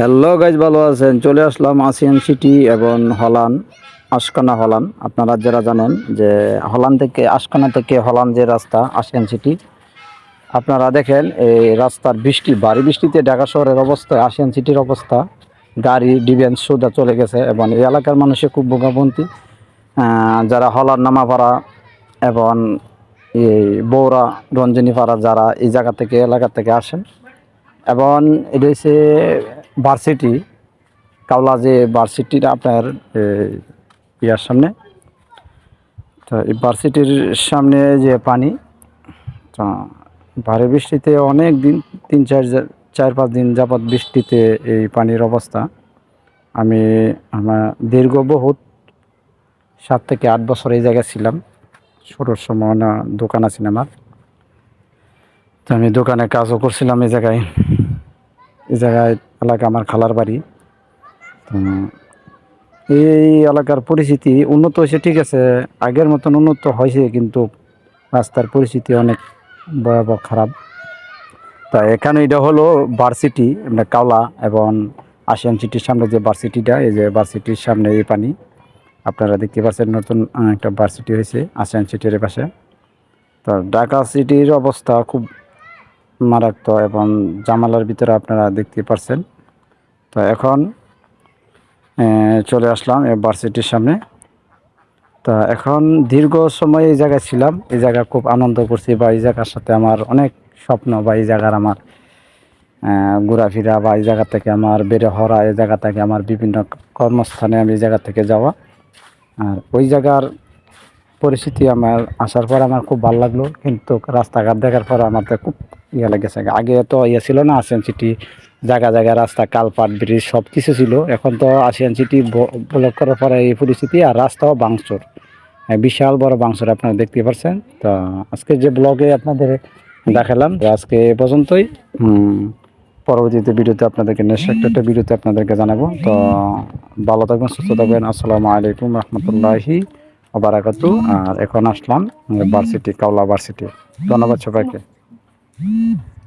Hello guys ভালো আছেন? চলে আসলাম আসিয়ান সিটি এবং হলান আশকানা হলান আপনারা যারা জানেন যে হলান থেকে আশকানা থেকে হলান যে রাস্তা আসিয়ান সিটি আপনারা দেখেন এই রাস্তার বৃষ্টি, ভারী বৃষ্টিতে ঢাকা শহরের অবস্থা আসিয়ান সিটির অবস্থা। গাড়ি, ডিভেন্স সোজা চলে গেছে এবং এই এলাকার মানুষে খুব ভোগাবন্তি যারা হলার নামাপাড়া এবং এই বৌরা, রঞ্জনীপাড়া যারা এই জায়গা থেকে, এলাকা থেকে আসেন। এবং এটা হচ্ছে ভার্সিটি কাওলা যে ভার্সিটির আপনার ইয়ার সামনে। তো এই ভার্সিটির সামনে যে পানি, তো ভারী বৃষ্টিতে অনেক দিন, তিন, চার চার, পাঁচ দিন যাবৎ বৃষ্টিতে এই পানির অবস্থা। আমি আমার দীর্ঘ বহুত সাত থেকে আট বছর এই জায়গায় ছিলাম। ছোটোর সময় না, দোকান আছে আমার। তো আমি দোকানে কাজও করছিলাম এই জায়গায়। এই জায়গায় এলাকা আমার খালার বাড়ি। তো এই এলাকার পরিস্থিতি উন্নত হয়েছে, ঠিক আছে, আগের মতন উন্নত হয়েছে, কিন্তু রাস্তার পরিস্থিতি অনেক ভয়াবহ খারাপ। তা এখানে এটা হলো ভার্সিটি মানে কাওলা এবং আশিয়ান সিটির সামনে যে ভার্সিটিটা এই যে ভার্সিটির সামনে এই পানি। আপনারা দেখতে পাচ্ছেন নতুন একটা ভার্সিটি হয়েছে আশিয়ান সিটির পাশে। তো ঢাকা সিটির অবস্থা খুব মারাত্মক এবং জামালার ভিতরে আপনারা দেখতে পারছেন। তো এখন চলে আসলাম এই ভার্সিটির সামনে। তা এখন দীর্ঘ সময় এই জায়গায় ছিলাম। এই জায়গা খুব আনন্দ করছি বা এই জায়গার সাথে আমার অনেক স্বপ্ন বা এই জায়গার আমার ঘোরাফেরা বা এই জায়গা থেকে আমার বেড়ে হরা এই জায়গা থেকে আমার বিভিন্ন কর্মস্থানে আমি এই জায়গা থেকে যাওয়া। আর ওই জায়গার পরিস্থিতি আমার, আসার পর আমার খুব ভালো লাগল। কিন্তু রাস্তাঘাট দেখার পর আমার খুব ইয়ে লেগেছে। আগে তো ইয়ে ছিল না আসিয়ান সিটি জায়গা জায়গা রাস্তা কালপাট ব্রিজ সব কিছু ছিল। এখন তো আসিয়ান সিটি ব্লক করার পরে এই পরিস্থিতি আর রাস্তাও হ্যাঁ, বিশাল বড় বাংচুর আপনারা দেখতে পাচ্ছেন তো আজকে যে ব্লগে আপনাদের দেখালাম আজকে এ পর্যন্তই। পরবর্তীতে ভিডিওতে আপনাদেরকে নেক্সট একটা ভিডিওতে আপনাদেরকে জানাব। তো ভালো থাকবেন সুস্থ থাকবেন। আসসালামু আলাইকুম রহমতুল্লাহি বারাকাতু আর এখন আসলাম ভার্সিটি কাওলা ভার্সিটি ধন্যবাদ সবাইকে। Mm-hmm.